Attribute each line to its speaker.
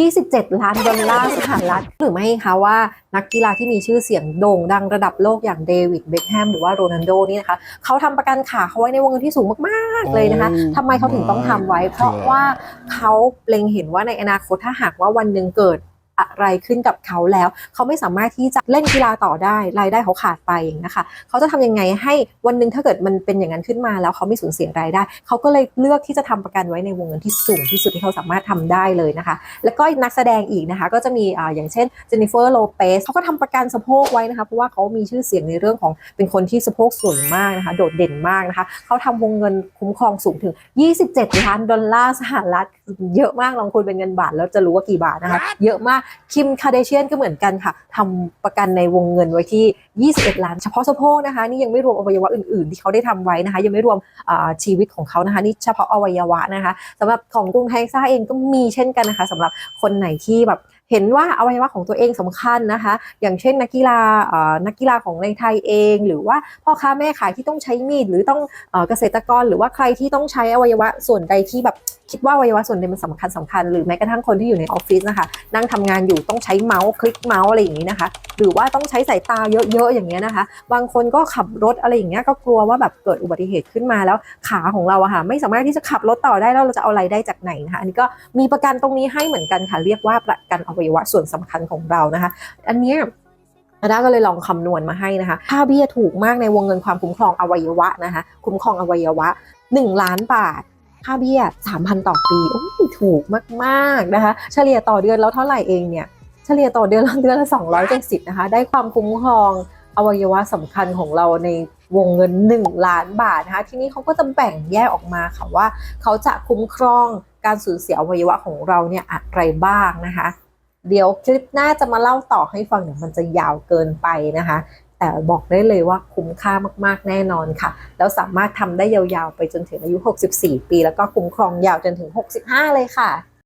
Speaker 1: 27 ล้านดอลลาร์สหรัฐหรือไม่คะว่านักกีฬาที่มีชื่อเสียงโด่งดังระดับโลกอย่างเดวิดเบคแฮมหรือว่าโรนัลโดนี่นะคะเขาทำประกันขาเขาไว้ในวงเงินที่สูงมากๆเลยนะคะ
Speaker 2: โอ้
Speaker 1: ทำไมเขาถึงต้องทำไว้ เพราะ
Speaker 2: God
Speaker 1: ว่าเขาเล็งเห็นว่าในอนาคตถ้าหากว่าวันหนึ่งเกิด อะไรขึ้นกับเขาแล้ว เขาไม่สามารถที่จะเล่นกีฬาต่อได้รายได้เขาขาดไปอย่างนะคะเขาจะทำยังไงให้วันหนึ่งถ้าเกิดมันเป็นอย่างนั้นขึ้นมา แล้วเขาไม่สูญเสียรายได้ เขาก็เลยเลือกที่จะทำประกันไว้ในวงเงินที่สูงที่สุดที่เขาสามารถทำได้เลยนะคะ แล้วก็นักแสดงอีกนะคะก็จะมีอ่าอย่างเช่นเจนนิเฟอร์โลเปสเขาก็ทำประกันสะโพกไว้นะคะเพราะว่าเขามีชื่อเสียงในเรื่องของเป็นคนที่สะโพกสวยมากนะคะโดดเด่นมากนะคะเขาทำวงเงินคุ้มครองสูงถึง 27ล้านดอลลาร์สหรัฐเยอะมากลองคูณเป็นเงินบาทแล้วจะรู้ว่ากี่บาทนะคะ เยอะมากคิมคาเดเชียนก็เหมือนกันค่ะทำประกันในวงเงินไว้ที่ 21 ล้าน เฉพาะสะโพกนะคะ นี่ยังไม่รวมอวัยวะอื่นๆ ที่เขาได้ทำไว้นะคะ ยังไม่รวมชีวิตของเขานะคะนี่เฉพาะอวัยวะนะคะสำหรับของกรุงไทซ่าเองก็มีเช่นกันนะคะสำหรับคนไหนที่แบบเห็นว่าอวัยวะของตัวเองสำคัญนะคะ อย่างเช่นนักกีฬานักกีฬาของในไทยเอง หรือว่าพ่อค้าแม่ขายที่ต้องใช้มีดหรือต้องอเกษตรกร หรือว่าใครที่ต้องใช้อวัยวะส่วนใดที่แบบ คิดว่าอวัยวะส่วนใดมันสำคัญสำคัญหรือแม้กระทั่งคนที่อยู่ในออฟฟิศนะคะนั่งทำงานอยู่ต้องใช้เมาส์คลิกเมาส์อะไรอย่างนี้นะคะ หรือว่าต้องใช้สายตาเยอะๆอย่างเงี้ยนะคะ บางคนก็ขับรถอะไรอย่างเงี้ยก็กลัวว่าแบบเกิดอุบัติเหตุขึ้นมาแล้วขาของเราอะค่ะไม่สามารถที่จะขับรถต่อได้แล้วเราจะเอาอะไรได้จากไหนนะคะอันนี้ก็มีประกันตรงนี้ให้เหมือนกันค่ะเรียกว่าประกันอวัยวะส่วนสำคัญของเรานะคะ อันเนี้ยอาด้าก็เลยลองคำนวณมาให้นะคะค่าเบี้ยถูกมากในวงเงินความคุ้มครองอวัยวะนะคะ คุ้มครองอวัยวะ 1 ล้านบาท ค่าเบี้ย 3,000 ต่อปีโอ้ยถูกมากๆนะคะ เฉลี่ยต่อเดือนแล้วเท่าไหร่เองเนี่ย เฉลี่ยต่อเดือนละเดือนละ 270 นะคะ ได้ความคุ้มครองอวัยวะสำคัญของเราในวงเงิน 1 ล้านบาทนะคะ ทีนี้เขาก็จะแบ่งแยกออกมาค่ะว่า เขาจะคุ้มครองการสูญเสียอวัยวะของเราเนี่ยอะไรบ้างนะคะ เดี๋ยวคลิปหน้าจะมาเล่าต่อให้ฟังเดี๋ยวมันจะยาวเกินไปนะคะ แต่บอกได้เลยว่าคุ้มค่ามากๆแน่นอนค่ะ แล้วสามารถทำได้ยาวๆไปจนถึงอายุ 64 ปี แล้วก็คุ้มครองยาวจนถึง 65 เลยค่ะ